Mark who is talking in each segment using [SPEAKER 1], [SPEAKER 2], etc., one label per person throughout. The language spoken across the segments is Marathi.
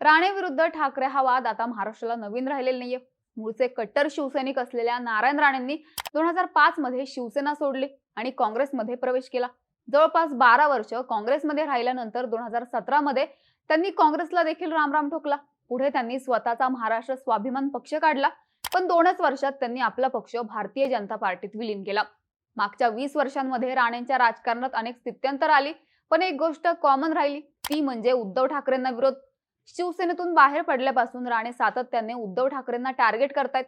[SPEAKER 1] राणे विरुद्ध ठाकरे हा वाद आता महाराष्ट्राला नवीन राहिलेला नाहीये. मूळचे कट्टर शिवसैनिक असलेल्या नारायण राणेंनी दोन हजार पाच मध्ये शिवसेना सोडली आणि काँग्रेसमध्ये प्रवेश केला. जवळपास बारा वर्ष काँग्रेसमध्ये राहिल्यानंतर दोन हजार सतरा मध्ये त्यांनी काँग्रेसला देखील रामराम ठोकला. पुढे त्यांनी स्वतःचा महाराष्ट्र स्वाभिमान पक्ष काढला. पण दोनच वर्षात त्यांनी आपला पक्ष भारतीय जनता पार्टीत विलीन केला. मागच्या वीस वर्षांमध्ये राणेंच्या राजकारणात अनेक स्थित्यंतर आली पण एक गोष्ट कॉमन राहिली ती म्हणजे उद्धव ठाकरेंना विरोध. शिवसेनेतून बाहेर पडल्यापासून राणे सातत्याने उद्धव ठाकरेंना टार्गेट करतायत.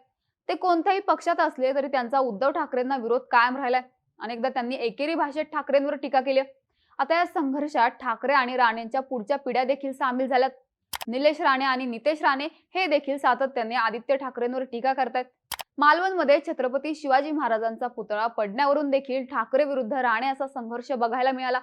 [SPEAKER 1] ते कोणत्याही पक्षात असले तरी त्यांचा उद्धव ठाकरेंना विरोध कायम राहिलाय. अनेकदा त्यांनी एकेरी भाषेत ठाकरेंवर टीका केली आता या संघर्षात ठाकरे आणि राणेंच्या पुढच्या पिढ्या देखील सामील झाल्यात. निलेश राणे आणि नितेश राणे हे देखील सातत्याने आदित्य ठाकरेंवर टीका करतायत. मालवणमध्ये छत्रपती शिवाजी महाराजांचा पुतळा पडण्यावरून देखील ठाकरे विरुद्ध राणे असा संघर्ष बघायला मिळाला.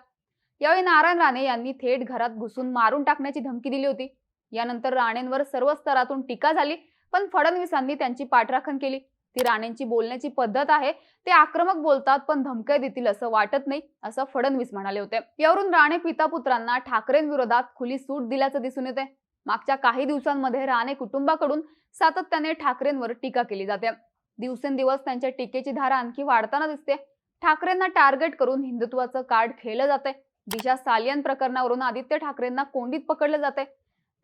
[SPEAKER 1] यावेळी नारायण राणे यांनी थेट घरात घुसून मारून टाकण्याची धमकी दिली होती. यानंतर राणेंवर सर्व स्तरातून टीका झाली पण फडणवीसांनी त्यांची पाठराखण केली. ती राणेंची बोलण्याची पद्धत आहे ते आक्रमक बोलतात पण धमक्या देतील असं वाटत नाही असं फडणवीस म्हणाले होते. यावरून राणे पिता पुत्रांना ठाकरेंविरोधात खुली सूट दिल्याचं दिसून येते. मागच्या काही दिवसांमध्ये राणे कुटुंबाकडून सातत्याने ठाकरेंवर टीका केली जाते. दिवसेंदिवस त्यांच्या टीकेची धारा आणखी वाढताना दिसते. ठाकरेंना टार्गेट करून हिंदुत्वाचं कार्ड खेळलं जाते. दिशा सालियन प्रकरणावरून आदित्य ठाकरेंना कोंडीत पकडलं जाते.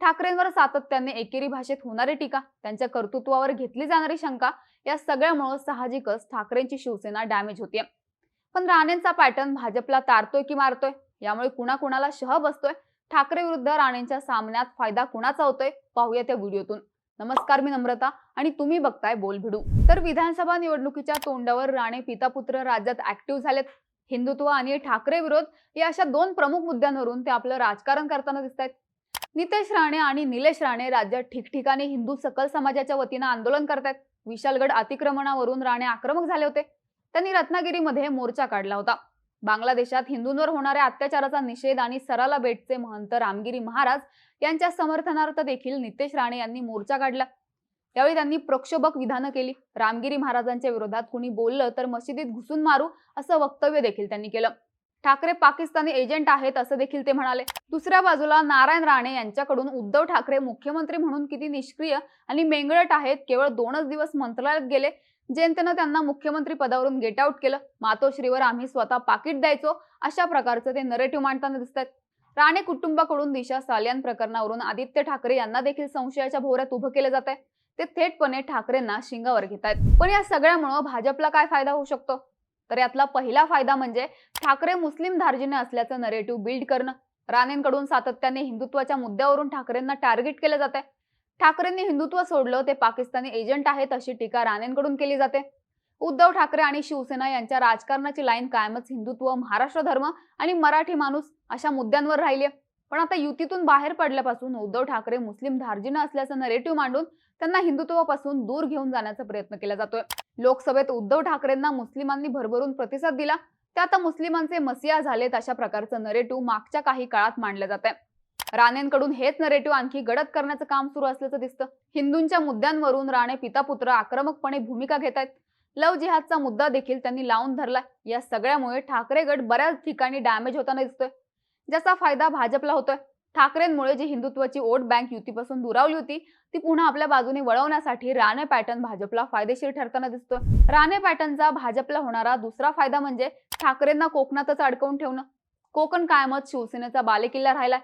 [SPEAKER 1] ठाकरेंवर सातत्याने एकेरी भाषेत होणारी टीका त्यांच्या कर्तृत्वावर घेतली जाणारी शंका या सगळ्यामुळे साहजिकच ठाकरेंची शिवसेना डॅमेज होतीये. पण राणेंचा पॅटर्न भाजपला तारतोय की मारतोय? यामुळे कुणाकुणाला शह बसतोय? ठाकरे विरुद्ध राणेंच्या सामन्यात फायदा कुणाचा होतोय? पाहूया त्या व्हिडिओतून. नमस्कार मी नम्रता आणि तुम्ही बघताय बोल भिडू तर विधानसभा निवडणुकीच्या तोंडावर राणे पितापुत्र राज्यात ऍक्टिव्ह झालेत. हिंदुत्व आणि ठाकरे विरोध या अशा दोन प्रमुख मुद्द्यांवरून ते आपलं राजकारण करताना दिसत आहेत नितेश राणे आणि निलेश राणे राज्यात ठिकठिकाणी हिंदू सकल समाजाच्या वतीनं आंदोलन करतायत. विशालगड अतिक्रमणावरून राणे आक्रमक झाले होते. त्यांनी रत्नागिरीमध्ये मोर्चा काढला होता. बांगलादेशात हिंदूंवर होणाऱ्या अत्याचाराचा निषेध आणि सराला बेटचे महंत रामगिरी महाराज यांच्या समर्थनार्थ देखील नितेश राणे यांनी मोर्चा काढला. यावेळी त्यांनी प्रक्षोभक विधानं केली. रामगिरी महाराजांच्या विरोधात कुणी बोललं तर मशिदीत घुसून मारू असं वक्तव्य देखील त्यांनी केलं. ठाकरे पाकिस्तानी एजंट आहेत असं देखील ते म्हणाले. दुसऱ्या बाजूला नारायण राणे यांच्याकडून उद्धव ठाकरे मुख्यमंत्री म्हणून किती निष्क्रिय आणि मेंगळट आहेत केवळ दोनच दिवस मंत्रालयात गेले. जनतेनं त्यांना मुख्यमंत्री पदावरून गेट आउट केलं. मातोश्रीवर आम्ही स्वतः पाकिट द्यायचो अशा प्रकारचं ते नरेटिव्ह मांडताना दिसतात राणे कुटुंबाकडून दिशा सालियान प्रकरणावरून आदित्य ठाकरे यांना देखील संशयाच्या भोवऱ्यात उभं केलं जात आहे ते थेटपणे ठाकरेंना शिंगावर घेत आहेत पण या सगळ्यामुळं भाजपला काय फायदा होऊ शकतो? तर यातला पहिला फायदा म्हणजे ठाकरे मुस्लिम धार्जिने असल्याचं नरेटिव्ह बिल्ड करणं. राणेंकडून सातत्याने हिंदुत्वाच्या मुद्द्यावरून ठाकरेंना टार्गेट केलं जाते ठाकरेंनी हिंदुत्व सोडलं ते पाकिस्तानी एजंट आहेत अशी टीका राणेंकडून केली जाते. उद्धव ठाकरे आणि शिवसेना यांच्या राजकारणाची लाईन कायमच हिंदुत्व महाराष्ट्र धर्म आणि मराठी माणूस अशा मुद्द्यांवर राहिली पण आता युतीतून बाहेर पडल्यापासून उद्धव ठाकरे मुस्लिम धार्जिनं असल्याचं नरेटिव्ह मांडून त्यांना हिंदुत्वापासून दूर घेऊन जाण्याचा प्रयत्न केला जातोय. लोकसभेत उद्धव ठाकरेंना मुस्लिमांनी भरभरून प्रतिसाद दिला. ते आता मुस्लिमांचे मसिया झालेत अशा प्रकारचं नरेटिव्ह मागच्या काही काळात मांडलं जात आहे राणेंकडून हेच नरेटिव्ह आणखी गडद करण्याचं काम सुरू असल्याचं दिसतं. हिंदूंच्या मुद्द्यांवरून राणे पितापुत्र आक्रमकपणे भूमिका घेत आहेत लव जिहादचा मुद्दा देखील त्यांनी लावून धरलाय. या सगळ्यामुळे ठाकरे गट बऱ्याच ठिकाणी डॅमेज होताना दिसतोय. ज्याचा फायदा भाजपला होतोय. ठाकरेंमुळे जी हिंदुत्वाची वोट बँक युतीपासून दुरावली होती ती पुन्हा आपल्या बाजूने वळवण्यासाठी राणे पॅटर्न भाजपला फायदेशीर ठरताना दिसतोय. राणे पॅटर्नचा भाजपला होणारा दुसरा फायदा म्हणजे ठाकरेंना कोकणातच अडकवून ठेवणं. कोकण कायमच शिवसेनेचा बालेकिल्ला राहिलाय.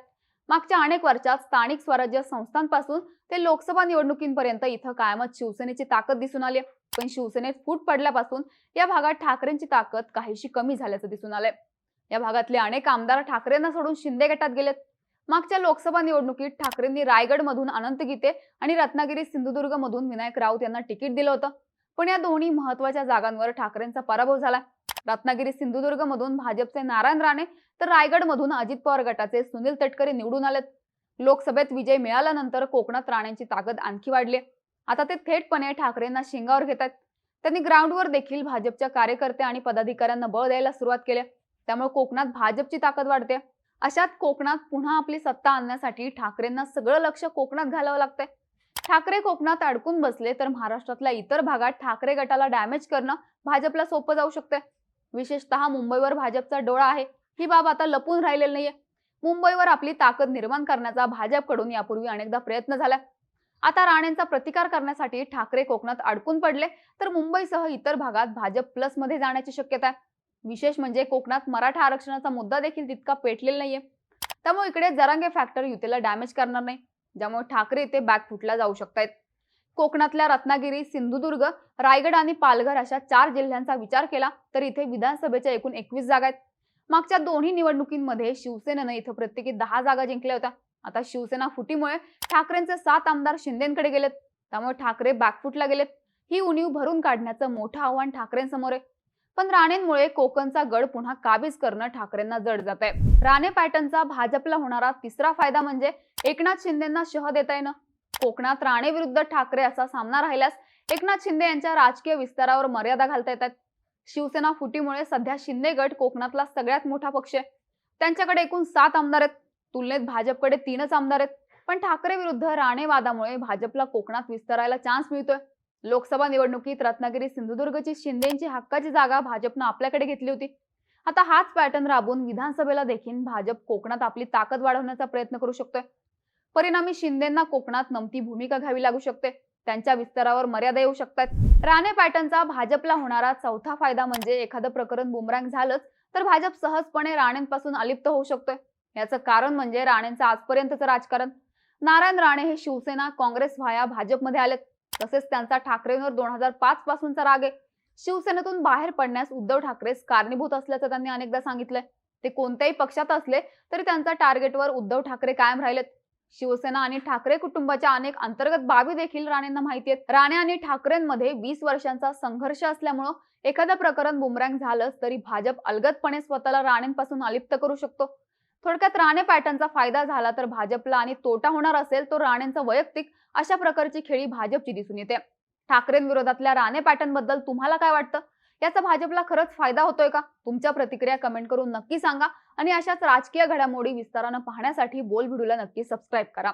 [SPEAKER 1] मागच्या अनेक वर्षात स्थानिक स्वराज्य संस्थांपासून ते लोकसभा निवडणुकींपर्यंत इथं कायमच शिवसेनेची ताकद दिसून आली पण शिवसेनेत फूट पडल्यापासून या भागात ठाकरेंची ताकद काहीशी कमी झाल्याचं दिसून आलंय. या भागातले अनेक आमदार ठाकरेंना सोडून शिंदे गटात गेलेत. मागच्या लोकसभा निवडणुकीत ठाकरेंनी रायगड मधून अनंत गीते आणि रत्नागिरी सिंधुदुर्ग मधून विनायक राऊत यांना तिकीट दिलं होतं. पण या दोन्ही महत्त्वाच्या जागांवर ठाकरेंचा पराभव झाला. रत्नागिरी सिंधुदुर्ग मधून भाजपचे नारायण राणे तर रायगड मधून अजित पवार गटाचे सुनील तटकरे निवडून आलेत. लोकसभेत विजय मिळाल्यानंतर कोकणात राणेंची ताकद आणखी वाढली. आता ते थेटपणे ठाकरेंना शिंगावर घेतात त्यांनी ग्राउंडवर देखील भाजपच्या कार्यकर्ते आणि पदाधिकाऱ्यांना बळ द्यायला सुरुवात केली त्यामुळे कोकणात भाजपची ताकद वाढते. अशात कोकणात पुन्हा आपली सत्ता आणण्यासाठी ठाकरेंना सगळं लक्ष कोकणात घालावं लागतंय. ठाकरे कोकणात अडकून बसले तर महाराष्ट्रातल्या इतर भागात ठाकरे गटाला डॅमेज करणं भाजपला सोपं जाऊ शकते विशेषतः मुंबईवर भाजपचा डोळा आहे. ही बाब आता लपून राहिलेली नाहीये. मुंबईवर आपली ताकद निर्माण करण्याचा भाजपकडून यापूर्वी अनेकदा प्रयत्न झाला आता राणेंचा प्रतिकार करण्यासाठी ठाकरे कोकणात अडकून पडले तर मुंबईसह इतर भागात भाजप प्लसमध्ये जाण्याची शक्यता आहे. विशेष म्हणजे कोकणात मराठा आरक्षणाचा मुद्दा देखील तितका पेटलेला नाहीये. त्यामुळे इकडे जरांगे फॅक्टर युतीला डॅमेज करणार नाही. ज्यामुळे ठाकरे इथे बॅकफुटला जाऊ शकतायत. कोकणातल्या रत्नागिरी सिंधुदुर्ग रायगड आणि पालघर अशा चार जिल्ह्यांचा विचार केला तर इथे विधानसभेच्या एकूण एकवीस जागा आहेत. मागच्या दोन्ही निवडणुकींमध्ये शिवसेनेनं इथं प्रत्येकी दहा जागा जिंकल्या होत्या. आता शिवसेना फुटीमुळे ठाकरेंचे सात आमदार शिंदेकडे गेलेत. त्यामुळे ठाकरे बॅकफुटला गेलेत. ही उणीव भरून काढण्याचं मोठं आव्हान ठाकरेंसमोर आहे. पण राणेंमुळे कोकणचा गड पुन्हा काबीज करणं ठाकरेंना जड जात आहे. राणे पॅटर्नचा भाजपला होणारा तिसरा फायदा म्हणजे एकनाथ शिंदेना शह देता येणं. कोकणात राणे विरुद्ध ठाकरे असा सामना राहिल्यास एकनाथ शिंदे यांच्या राजकीय विस्तारावर मर्यादा घालता येतात. शिवसेना फुटीमुळे सध्या शिंदे गट कोकणातला सगळ्यात मोठा पक्ष आहे. त्यांच्याकडे एकूण सात आमदार आहेत. तुलनेत भाजपकडे तीनच आमदार आहेत. पण ठाकरे विरुद्ध राणे वादामुळे भाजपला कोकणात विस्तारायला चान्स मिळतोय. लोकसभा निवडणुकीत रत्नागिरी सिंधुदुर्गची शिंदेची हक्काची जागा भाजपनं आपल्याकडे घेतली होती. आता हाच पॅटर्न राबवून विधानसभेला देखील भाजप कोकणात आपली ताकद वाढवण्याचा प्रयत्न करू शकतोय. परिणामी शिंदेना कोकणात नमती भूमिका घ्यावी लागू शकते. त्यांच्या विस्तारावर मर्यादा येऊ शकतात. राणे पॅटर्नचा भाजपला होणारा चौथा फायदा म्हणजे एखादं प्रकरण बुमरँग झालंच तर भाजप सहजपणे राणेंपासून अलिप्त होऊ शकतोय. याचं कारण म्हणजे राणेंचं आजपर्यंतचं राजकारण. नारायण राणे हे शिवसेना काँग्रेस व्हाया भाजपमध्ये आलेत. तसेच त्यांचा ठाकरेंवर दोन हजार पाच पासूनचा राग आहे. शिवसेनेतून बाहेर पडण्यास उद्धव ठाकरे कारणीभूत असल्याचं त्यांनी अनेकदा सांगितलंय. ते कोणत्याही पक्षात असले तरी त्यांच्या टार्गेटवर उद्धव ठाकरे कायम राहिलेत. शिवसेना आणि ठाकरे कुटुंबाच्या अनेक अंतर्गत बाबी देखील राणेंना माहिती आहेत. राणे आणि ठाकरेंमध्ये वीस वर्षांचा संघर्ष असल्यामुळं एखादं प्रकरण बुमरँग झालंच तरी भाजप अलगदपणे स्वतःला राणेंपासून अलिप्त करू शकतो. थोडक्यात राणे पॅटर्नचा फायदा झाला तर भाजपला आणि तोटा होणार असेल तो राणेंचा वैयक्तिक अशा प्रकारची खेळी भाजपची दिसून येते. ठाकरेंविरोधातल्या राणे पॅटर्नबद्दल तुम्हाला काय वाटतं? याचा भाजपला खरंच फायदा होतोय का? तुमच्या प्रतिक्रिया कमेंट करून नक्की सांगा आणि अशाच राजकीय घडामोडी विस्तारानं पाहण्यासाठी बोल व्हिडिओला नक्की सबस्क्राईब करा.